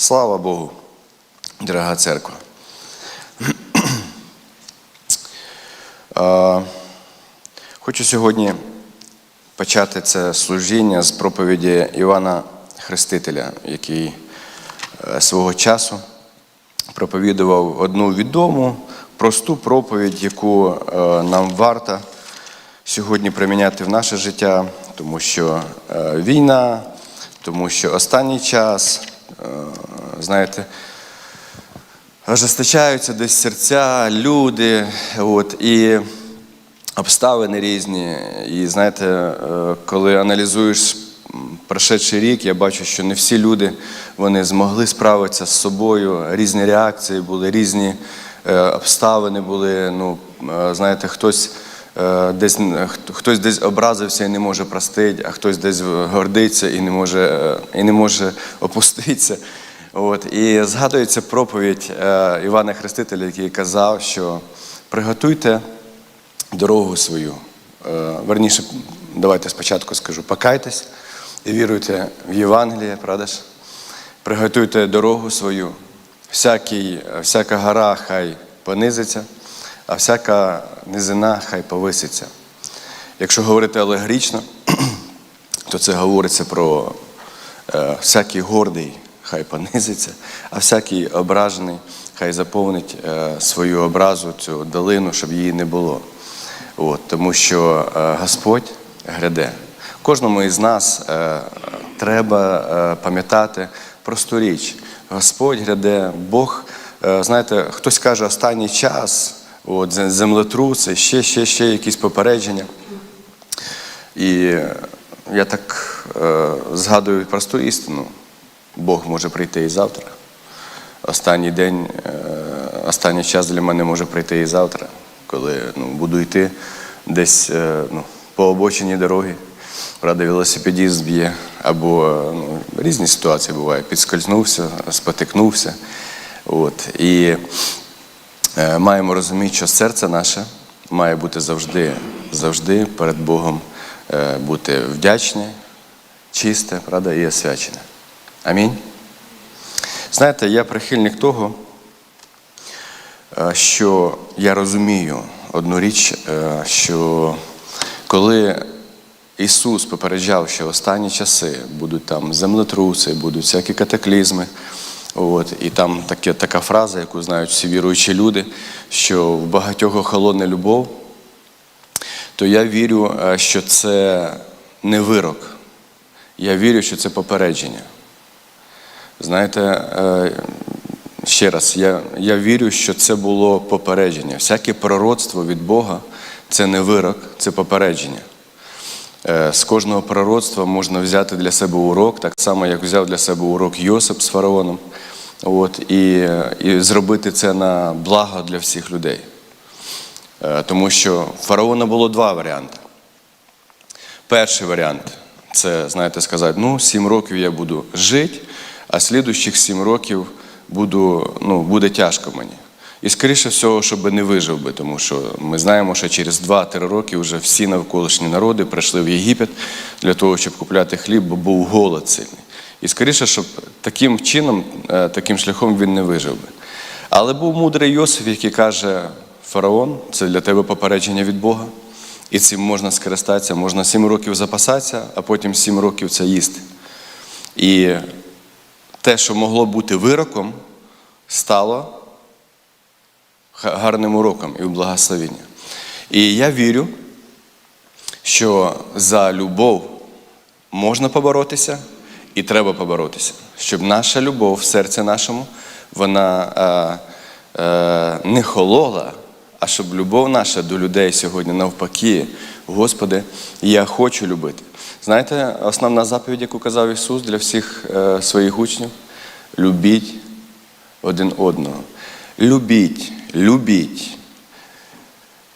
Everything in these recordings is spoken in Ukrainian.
Слава Богу, дорога церква. Хочу сьогодні почати це служіння з проповіді Івана Хрестителя, який е, свого часу проповідував одну відому, просту проповідь, яку е, нам варто сьогодні приміняти в наше життя, тому що е, війна, тому що останній час, знаєте, ожесточаються десь серця, люди, от, і обставини різні. І знаєте, е, коли аналізуєш прошедший рік, я бачу, що не всі люди вони змогли справитися з собою. Різні реакції були, різні е, обставини були. Ну, е, знаєте, хтось. Е, Десь хтось десь образився і не може простити, а хтось десь гордиться і не може, е, і не може опуститися. От. І згадується проповідь е, Івана Хрестителя, який казав, що приготуйте дорогу свою. Верніше, давайте спочатку скажу, покайтесь і віруйте в Євангеліє, правда ж? Приготуйте дорогу свою. Всякий, всяка гора хай понизиться, а всяка низина хай повиситься. Якщо говорити алегорично, то це говориться про е, всякий гордий хай понизиться, а всякий ображений хай заповнить е, свою образу, цю долину, щоб її не було. От, тому що е, Господь гряде. Кожному із нас треба пам'ятати просту річ. Господь гряде, Бог, знаєте, хтось каже останній час, от, зе- землетруси, ще, ще, ще якісь попередження. І я так е, згадую просту істину. Бог може прийти і завтра. Останній день, е, останній час для мене може прийти і завтра, коли ну, буду йти десь е, ну, по обочині дороги, правда, велосипедіст зб'є, або ну, різні ситуації бувають. Підскользнувся, спотикнувся. От. І маємо розуміти, що серце наше має бути завжди, завжди перед Богом е, бути вдячне, чисте, правда, і освячене. Амінь. Знаєте, я прихильник того, е, що я розумію одну річ, е, що коли Ісус попереджав, що останні часи будуть там землетруси, будуть всякі катаклізми. От, і там таке, така фраза, яку знають всі віруючі люди, що в багатьох охолоне любов, то я вірю, е, що це не вирок. Я вірю, що це попередження. Знаєте, е, ще раз, я, я вірю, що це було попередження. Всяке пророцтво від Бога це не вирок, це попередження. Е, З кожного пророцтва можна взяти для себе урок, так само, як взяв для себе урок Йосип з фараоном, от, і, і зробити це на благо для всіх людей. Е, Тому що фараона було два варіанти. Перший варіант це, знаєте, сказати, ну, сім років я буду жити, а слідуючих сім років буду, ну, буде тяжко мені. І скоріше всього, щоб не вижив би, тому що ми знаємо, що через 2-3 роки вже всі навколишні народи прийшли в Єгипет для того, щоб купляти хліб, бо був голод сильний. І скоріше, щоб таким чином, е, таким шляхом він не вижив би. Але був мудрий Йосиф, який каже: Фараон, це для тебе попередження від Бога. І цим можна скористатися, можна сім років запасатися, а потім сім років це їсти. І те, що могло бути вироком, стало гарним уроком і благословенням. І я вірю, що за любов можна поборотися і треба поборотися, щоб наша любов в серці нашому вона е, е, не холола, а щоб любов наша до людей сьогодні навпаки, Господи, я хочу любити. Знаєте, основна заповідь, яку казав Ісус для всіх е, своїх учнів любіть один одного. Любіть, любіть,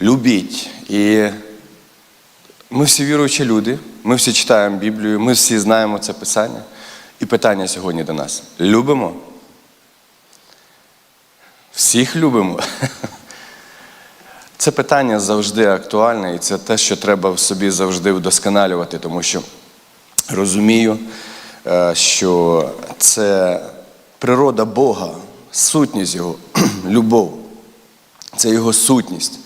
любіть. І ми всі віруючі люди, ми всі читаємо Біблію, ми всі знаємо це писання. І питання сьогодні до нас: любимо? Всіх любимо. Це питання завжди актуальне, і це те, що треба в собі завжди вдосконалювати, тому що розумію, е, що це природа Бога, сутність Його, любов. Це Його сутність.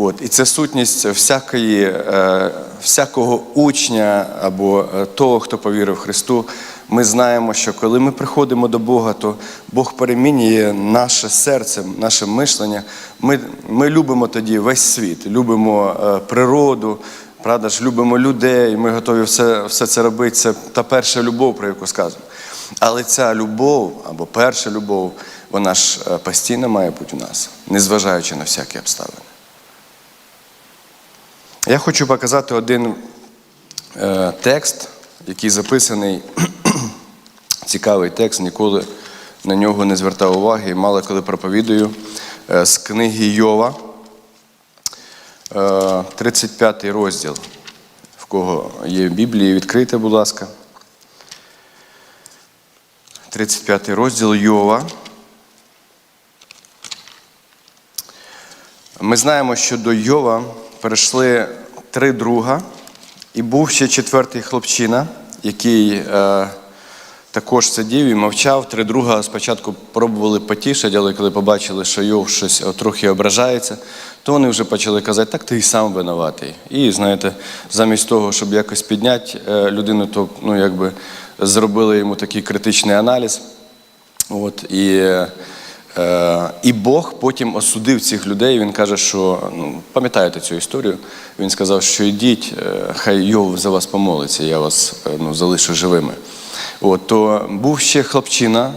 От, і це сутність всякої, е, всякого учня або е, того, хто повірив Христу. Ми знаємо, що коли ми приходимо до Бога, то Бог перемінює наше серце, наше мишлення. Ми, ми любимо тоді весь світ, любимо е, природу, правда ж, любимо людей, ми готові все, все це робити. Це та перша любов, про яку сказано. Але ця любов або перша любов, вона ж е, постійно має бути у нас, незважаючи на всякі обставини. Я хочу показати один е, текст, який записаний, цікавий текст, ніколи на нього не звертав уваги і мало коли проповідую, е, з книги Йова, е, 35 розділ. В кого є в Біблії, відкрийте, будь ласка. 35 розділ Йова. Ми знаємо, що до Йова перейшли три друга, і був ще четвертий хлопчина, який е, також сидів і мовчав. Три друга спочатку пробували потішати, але коли побачили, що Йов щось трохи ображається, то вони вже почали казати, так ти і сам винуватий. І знаєте, замість того, щоб якось підняти е, людину, то ну, якби зробили йому такий критичний аналіз. От, і, е, і Бог потім осудив цих людей. Він каже, що ну, пам'ятаєте цю історію. Він сказав, що йдіть, е, хай Йов за вас помолиться, я вас е, ну, залишу живими. От, то був ще хлопчина,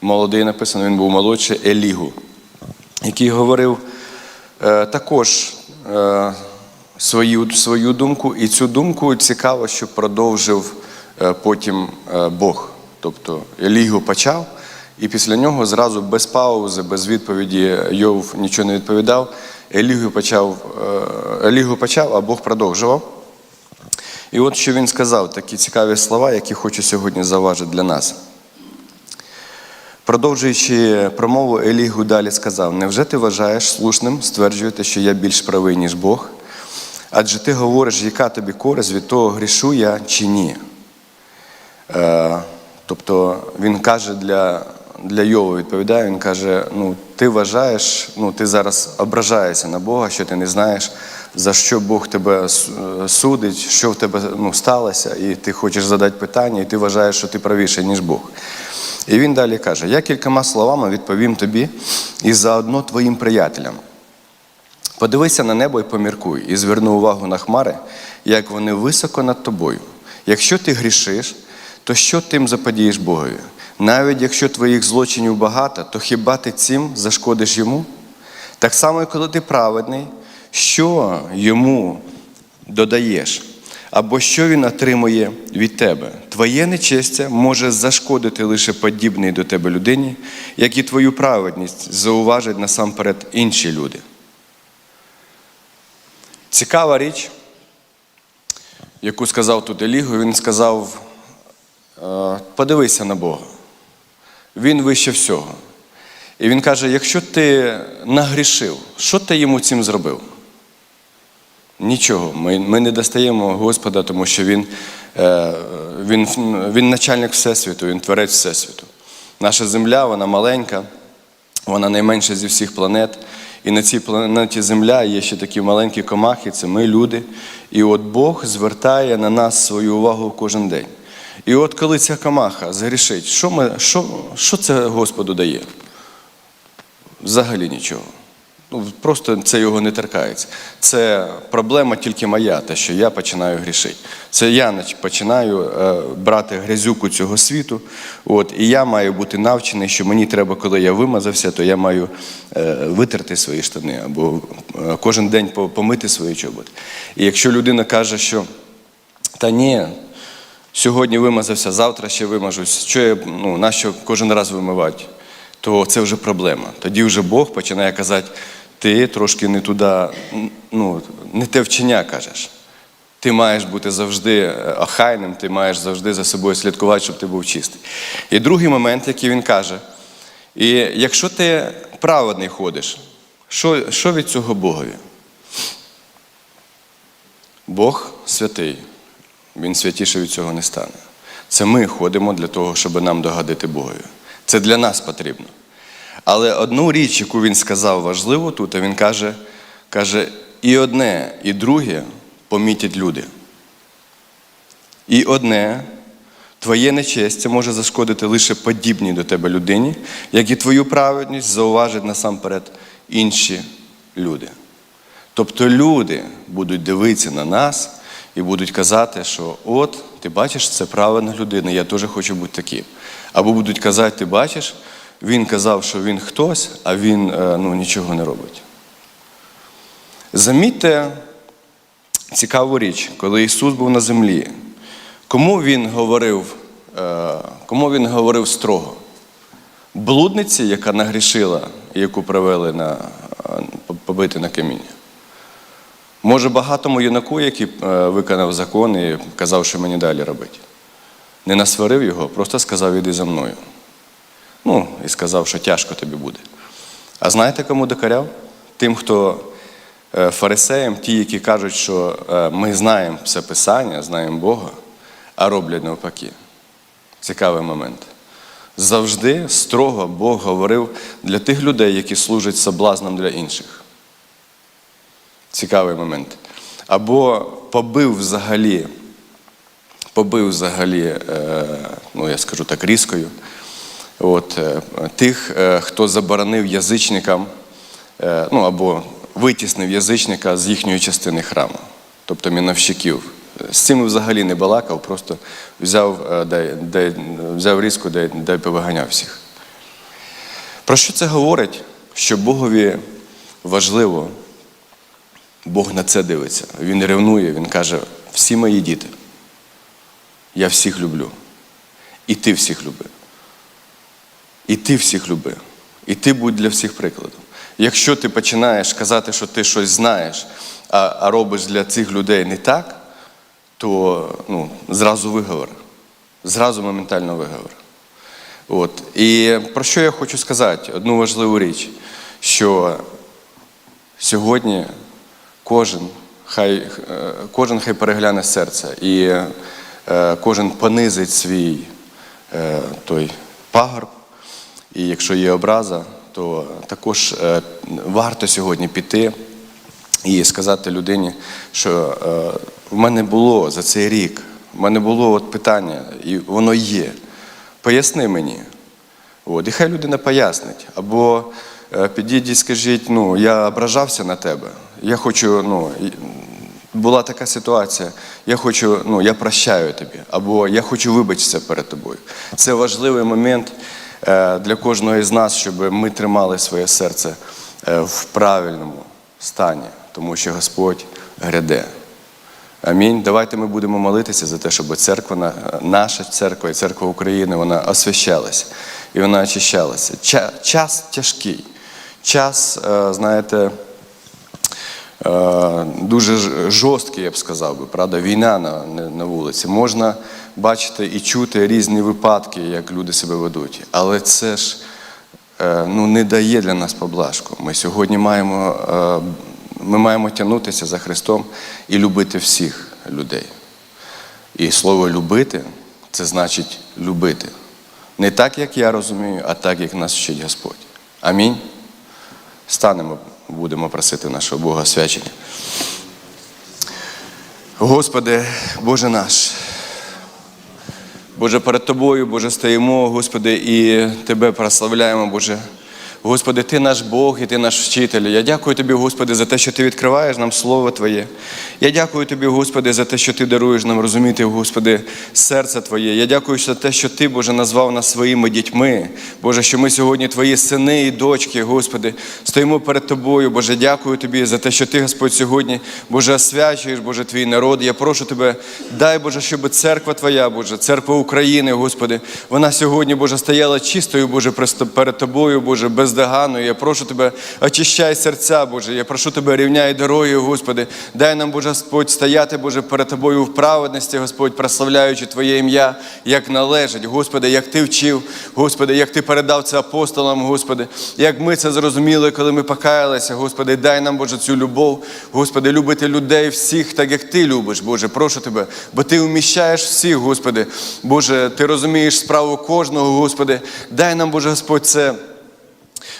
молодий написано, він був молодший, Елігу, який говорив е, також е, свою, свою думку, і цю думку цікаво, що продовжив е, потім е, Бог. Тобто Елігу почав, і після нього зразу без паузи, без відповіді Йов нічого не відповідав. Елігу почав, е, Елігу почав, а Бог продовжував. І от що він сказав, такі цікаві слова, які хочу сьогодні заважити для нас. Продовжуючи промову, Елігу далі сказав: Невже ти вважаєш слушним стверджувати, що я більш правий, ніж Бог? Адже ти говориш, яка тобі користь від того, грішу я чи ні. Е, тобто він каже для для Йова, відповідає, він каже: ну, ти вважаєш, ну, ти зараз ображаєшся на Бога, що ти не знаєш, за що Бог тебе судить, що в тебе ну, сталося, і ти хочеш задати питання, і ти вважаєш, що ти правіший, ніж Бог. І він далі каже: Я кількома словами відповім тобі і заодно твоїм приятелям. Подивися на небо і поміркуй, і зверни увагу на хмари, як вони високо над тобою. Якщо ти грішиш, то що тим заподієш Богові? Навіть якщо твоїх злочинів багато, то хіба ти цим зашкодиш йому? Так само, коли ти праведний, що йому додаєш? Або що він отримує від тебе? Твоє нечестя може зашкодити лише подібній до тебе людині, як і твою праведність зауважать насамперед інші люди. Цікава річ, яку сказав тут Елігу, він сказав: подивися на Бога. Він вище всього. І він каже: якщо ти нагрішив, що ти йому цим зробив? Нічого. Ми ми не достаємо Господа, тому що Він, е, він, він начальник Всесвіту, Він творець Всесвіту. Наша земля, вона маленька, вона найменша зі всіх планет. І на цій планеті Земля є ще такі маленькі комахи, це ми, люди. І от Бог звертає на нас свою увагу кожен день. І от коли ця камаха згрішить, що, ми, що, що це Господу дає? Взагалі нічого. Ну, Просто це його не торкається. Це проблема тільки моя, те, що я починаю грішити. Це я починаю е, брати грязюку цього світу. От, І я маю бути навчений, що мені треба, коли я вимазався, то я маю е, витерти свої штани або е, кожен день помити свої чоботи. І якщо людина каже, що та ні, сьогодні вимазався, завтра ще вимажусь, що я ну, нащо кожен раз вимивати? то це вже проблема. Тоді вже Бог починає казати, ти трошки не туди, ну, не те вчення кажеш. Ти маєш бути завжди охайним, ти маєш завжди за собою слідкувати, щоб ти був чистий. І другий момент, який він каже: і якщо ти праведний ходиш, що, що від цього Богові? Бог святий, Він святіше від цього не стане. Це ми ходимо для того, щоб нам догодити Богові. Це для нас потрібно. Але одну річ, яку він сказав важливу тут, а він каже, каже, і одне, і друге помітять люди. І одне, твоє нечестя може зашкодити лише подібній до тебе людині, як і твою праведність зауважать насамперед інші люди. Тобто люди будуть дивитися на нас і будуть казати, що от, ти бачиш, це правильна людина, я теж хочу бути таким. Або будуть казати, ти бачиш, він казав, що він хтось, а він е, ну, нічого не робить. Замітьте цікаву річ, коли Ісус був на землі, кому Він говорив, е, кому він говорив строго? Блудниці, яка нагрішила, яку привели на, е, побити на каміння. Може, багатому юнаку, який е, виконав закон і казав, що мені далі робити. Не насварив його, просто сказав, іди за мною. Ну, і сказав, що тяжко тобі буде. А знаєте, кому докаряв? Тим, хто е, фарисеям, ті, які кажуть, що е, ми знаємо все Писання, знаємо Бога, а роблять навпаки. Цікавий момент. Завжди строго Бог говорив для тих людей, які служать соблазном для інших. Цікавий момент. Або побив взагалі, побив взагалі, е, ну я скажу так, різкою, от, е, тих, е, хто заборонив язичникам, ну або витіснив язичника з їхньої частини храму, тобто міновщиків. З цим взагалі не балакав, просто взяв, дай, дай, взяв різку, дай, дай повиганяв всіх. Про що це говорить? Що Богові важливо, Бог на це дивиться. Він ревнує, він каже: всі мої діти, я всіх люблю. І ти всіх люби. І ти всіх люби. І ти будь для всіх прикладом. Якщо ти починаєш казати, що ти щось знаєш, а, а робиш для цих людей не так, то ну, зразу виговор. Зразу моментально виговор. От. І про що я хочу сказати? Одну важливу річ, що сьогодні кожен хай, е, кожен хай перегляне серце і е, кожен понизить свій е, той пагорб. І якщо є образа, то також варто сьогодні піти і сказати людині, що в мене було за цей рік, в мене було от питання, і воно є. Поясни мені. От, і хай людина пояснить. Або підійдіть і скажіть, ну, я ображався на тебе. Я хочу, ну, була така ситуація, я хочу, ну, я прощаю тобі, або я хочу вибачитися перед тобою. Це важливий момент е, для кожного із нас, щоб ми тримали своє серце е, в правильному стані, тому що Господь гряде. Амінь. Давайте ми будемо молитися за те, щоб церква, на- наша церква і церква України, вона освящалася і вона очищалася. Час тяжкий. Час, е, знаєте, е, дуже жорсткий, я б сказав би, правда, війна на, на- вулиці. Можна бачити і чути різні випадки, як люди себе ведуть. Але це ж е, ну, не дає для нас поблажку. Ми сьогодні маємо, ми маємо тягнутися за Христом і любити всіх людей. І слово любити це значить любити. Не так, як я розумію, а так, як нас вчить Господь. Амінь. Станемо, будемо просити нашого Бога свячення. Господи, Боже наш. Боже, перед Тобою, Боже, стоїмо, Господи, і Тебе прославляємо, Боже. Господи, Ти наш Бог і Ти наш вчитель. Я дякую Тобі, Господи, за те, що Ти відкриваєш нам Слово Твоє. Я дякую Тобі, Господи, за те, що Ти даруєш нам розуміти, Господи, серце Твоє. Я дякую за те, що Ти, Боже, назвав нас своїми дітьми. Боже, що ми сьогодні Твої сини і дочки, Господи, стоїмо перед Тобою. Боже, дякую Тобі за те, що Ти, Господь, сьогодні, Боже, освячуєш, Боже, Твій народ. Я прошу Тебе, дай, Боже, щоб церква Твоя, Боже, церква України, Господи, вона сьогодні, Боже, стояла чистою, Боже, перед Тобою, Боже, без бездоганною. Я прошу тебе, очищай серця, Боже. Я прошу тебе, рівняй дорогою, Господи. Дай нам, Боже Господь, стояти, Боже, перед тобою в праведності, Господь, прославляючи Твоє ім'я, як належить, Господи, як Ти вчив, Господи, як Ти передав це апостолам, Господи, як ми це зрозуміли, коли ми покаялися, Господи, дай нам, Боже, цю любов, Господи, любити людей всіх, так як Ти любиш, Боже, прошу Тебе, бо Ти вміщаєш всіх, Господи. Боже, Ти розумієш справу кожного, Господи. Дай нам, Боже Господь, це.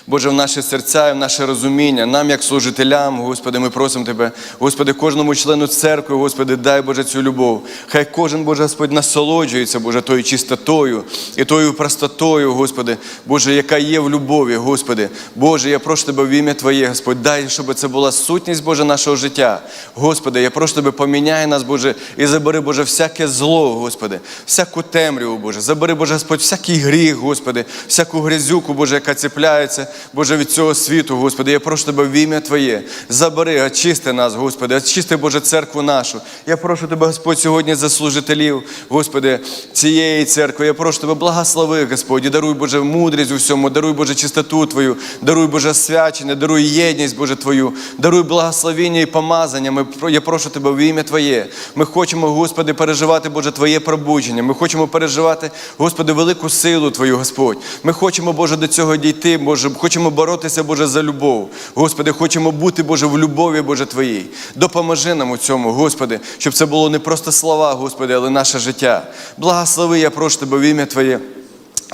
Боже, в наші серця і в наше розуміння, нам, як служителям, Господи, ми просимо Тебе, Господи, кожному члену церкви, Господи, дай Боже цю любов. Хай кожен, Боже Господь, насолоджується, Боже, тою чистотою і тою простотою, Господи, Боже, яка є в любові, Господи. Боже, я прошу Тебе в ім'я Твоє, Господь, дай, щоб це була сутність, Боже, нашого життя. Господи, я прошу Тебе, поміняй нас, Боже, і забери, Боже, всяке зло, Господи, всяку темряву, Боже. Забери, Боже Господь, всякий гріх, Господи, всяку грязюку, Боже, яка цепляється, Боже, від цього світу, Господи. Я прошу Тебе в ім'я Твоє. Забери, очисти нас, Господи, очисти, Боже, церкву нашу. Я прошу Тебе, Господь, сьогодні за служителів, Господи, цієї церкви. Я прошу Тебе, благослови, Господь, даруй, Боже, мудрість у всьому, даруй, Боже, чистоту Твою, даруй, Боже, свячення, даруй єдність, Боже, Твою, даруй благословіння і помазання. Ми, я прошу Тебе в ім'я Твоє. Ми хочемо, Господи, переживати, Боже, Твоє пробудження. Ми хочемо переживати, Господи, велику силу Твою, Господь. Ми хочемо, Боже, до цього дійти, Боже, хочемо боротися, Боже, за любов. Господи, хочемо бути, Боже, в любові, Боже, Твоїй. Допоможи нам у цьому, Господи, щоб це було не просто слова, Господи, але наше життя. Благослови, я прошу Тебе в ім'я Твоє.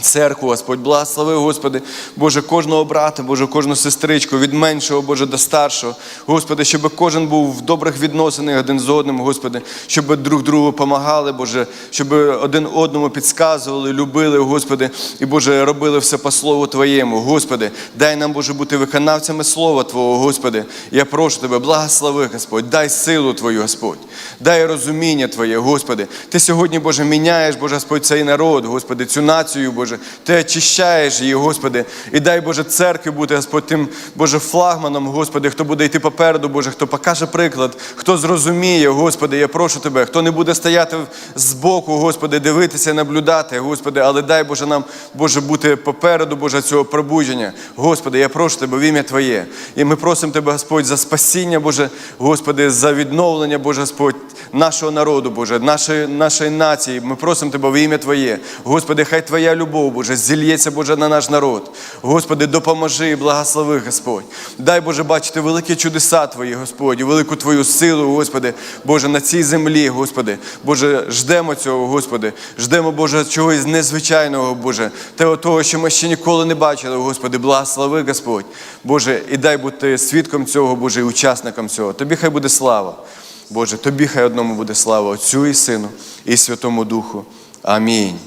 Церкву, Господь, благослови, Господи, Боже, кожного брата, Боже, кожну сестричку, від меншого, Боже, до старшого. Господи, щоб кожен був в добрих відносинах один з одним, Господи, щоб друг другу допомагали, Боже, щоб один одному підказували, любили, Господи, і Боже, робили все по Слову Твоєму. Господи, дай нам, Боже, бути виконавцями Слова Твого, Господи. Я прошу Тебе, благослови, Господь, дай силу Твою, Господь, дай розуміння Твоє, Господи. Ти сьогодні, Боже, міняєш, Боже, Господь, цей народ, Господи, цю націю, Боже. Ти очищаєш її, Господи. І дай, Боже, церкві бути, Господь, тим, Боже, флагманом, Господи, хто буде йти попереду, Боже, хто покаже приклад, хто зрозуміє, Господи, я прошу Тебе, хто не буде стояти збоку, Господи, дивитися, наблюдати, Господи, але дай, Боже, нам, Боже, бути попереду, Боже, цього пробудження. Господи, я прошу Тебе в ім'я Твоє. І ми просимо Тебе, Господь, за спасіння, Боже, Господи, за відновлення, Боже, Господь, нашого народу, Боже, нашої, нашої нації. Ми просимо Тебе в ім'я Твоє. Господи, хай Твоя любов, Боже, зільється, Боже, на наш народ. Господи, допоможи і благослови, Господь. Дай, Боже, бачити великі чудеса Твої, Господь, велику Твою силу, Господи, Боже, на цій землі, Господи. Боже, ждемо цього, Господи. Ждемо, Боже, чогось незвичайного, Боже. Того, що ми ще ніколи не бачили, Господи, благослови, Господь. Боже, і дай бути свідком цього, Боже, і учасником цього. Тобі хай буде слава. Боже, тобі хай одному буде слава Отцю і Сину, і Святому Духу. Амінь.